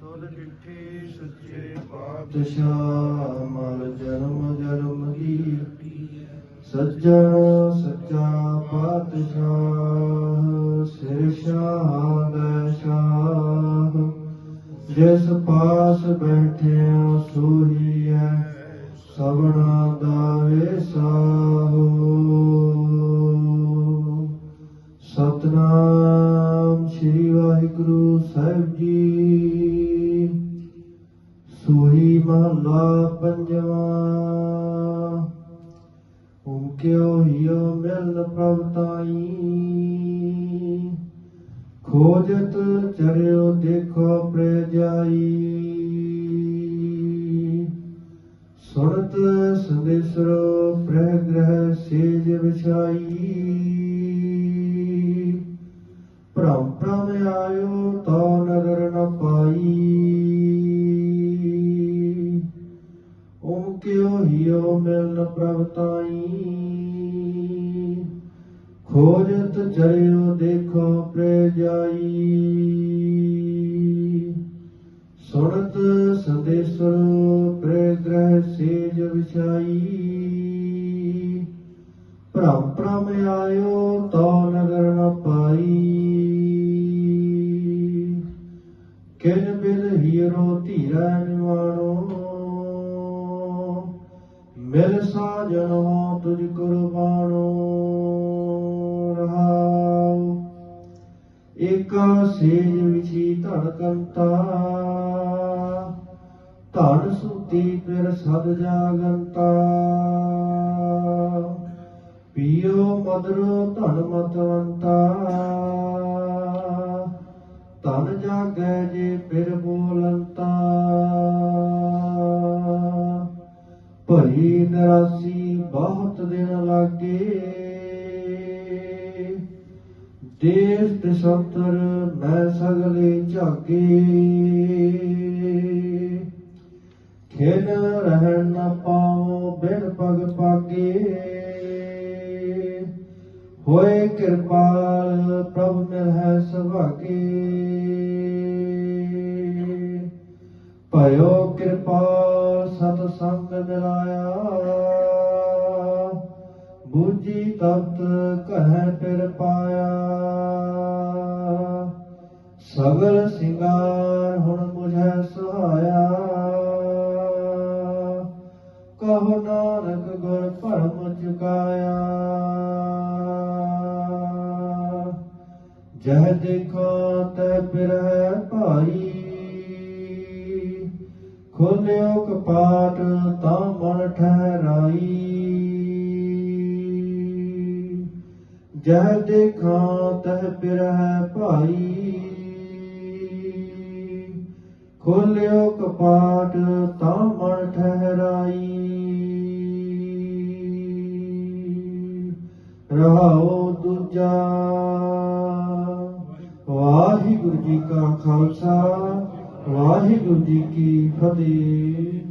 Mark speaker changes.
Speaker 1: ਤੁਲ ਸੱਜਣ ਸੱਚਾ ਪਾਤਸ਼ਾਹ ਸਿਰ ਸ਼ਾਹ ਦਾ ਸ਼ਾਹ। ਜਿਸ ਪਾਸ ਬੈਠਿਆ ਸੋਹੀਐ ਦਾ ਵੇਸਾ ਸਾਹਿਬ ਜੀ ਸੋਈ ਮਹਲਾ ਪੰਜਵਾ ਓਮ ਕਿਉ ਹਿਓ ਮਿਲਨ ਪ੍ਰਭ ਤਾਈ? ਖੋਜਤ ਚਰਿਓ ਦੇਖੋ ਪ੍ਰੇ ਜਾਈ। ਸੁਣਤ ਸੰਦੇਸਰੋ ਕਿਉ ਹਿਓ ਮਿਲਨ ਪ੍ਰਭ ਤਾਈ। ਖੋਜਤ ਜਰਿਓ ਦੇਖੋ ਪ੍ਰੇ ਜਾਈ ਸੁਣਤ ਸੰਦੇਸਰ ਪ੍ਰੇ ਗ੍ਰਹਿ ਸੇਜ ਵਿਛਾਈ। ਭ੍ਰਮ ਭ੍ਰਮ ਆਇਓ ਤੋ ਨਗਰ ਨ ਪਾਈ। ਕਿਨ ਬਿਨ ਹੀਰੋ ਧੀਰੈ ਨਿਵਾਣੋ। ਮਿਲ ਸਾਜਣੋ ਤੁਝ ਕੁਰਬਾਨੋ ਰਹਾਉ। ਏਕਾ ਸੇਜ ਵਿਚੀ ਧਨ ਕੰਤਾ ਧਨ ਸੁਤੀ ਫਿਰ ਸਦ ਜਾਗੰਤਾ। ਪੀਓ ਮਦਰੋ ਧਨ ਮਤਵੰਤਾ। ਧਨ ਜਾਗੈ ਜੇ ਫਿਰ ਭਰੀ ਨਰਾਸੀ ਬਹੁਤ ਦਿਨ ਲਾਗੇ। ਦੇਸ ਦਸ਼ੰਤਰ ਮੈਂ ਸਗਲੇ ਝਾਗੇ। ਖੇਨ ਰਹਿਣ ਨ ਪਾਉ ਬਿਨ ਪਗ ਪਾਗੇ। ਹੋਏ ਕਿਰਪਾਲ ਪ੍ਰਭ ਮਿਲ ਹੈ ਸੁਭਾਗੇ। ਭਇਓ ਕਿਰਪਾਲ ਸਤ ਸੰਗ ਮਿਲਾਇਆ ਬੂਝੀ ਤਪਤ ਕਹੈ ਫਿਰ ਪਾਇਆ। ਸਗਲ ਸਿੰਗਾਰ ਹੁਣ ਮੁਝੈ ਸਹਾਇਆ। ਕਹੋ ਨਾਨਕ ਗੁਰ ਭਰਮ ਚੁਕਾਇਆ। ਜਹ ਦੇਖੋ ਤੈ ਪਿਰਹਿ ਭਾਈ ਖੋਲਿਓ ਕਪਾਟ ਤਾਂ ਮਨ ਠਹਿਰਾਈ। ਜਹ ਦੇਖਾਂ ਤਹ ਪਿਰਹਿ ਭਾਈ। ਖੋਲਿਓ ਕਪਾਟ ਤਾਂ ਮਨ ਠਹਿਰਾਈ। ਰਹਾਉ ਦੂਜਾ। ਵਾਹਿਗੁਰੂ ਜੀ ਕਾ ਖਾਲਸਾ। ਵਾਹਿਗੁਰੂ ਜੀ ਕੀ ਫਤਿਹ।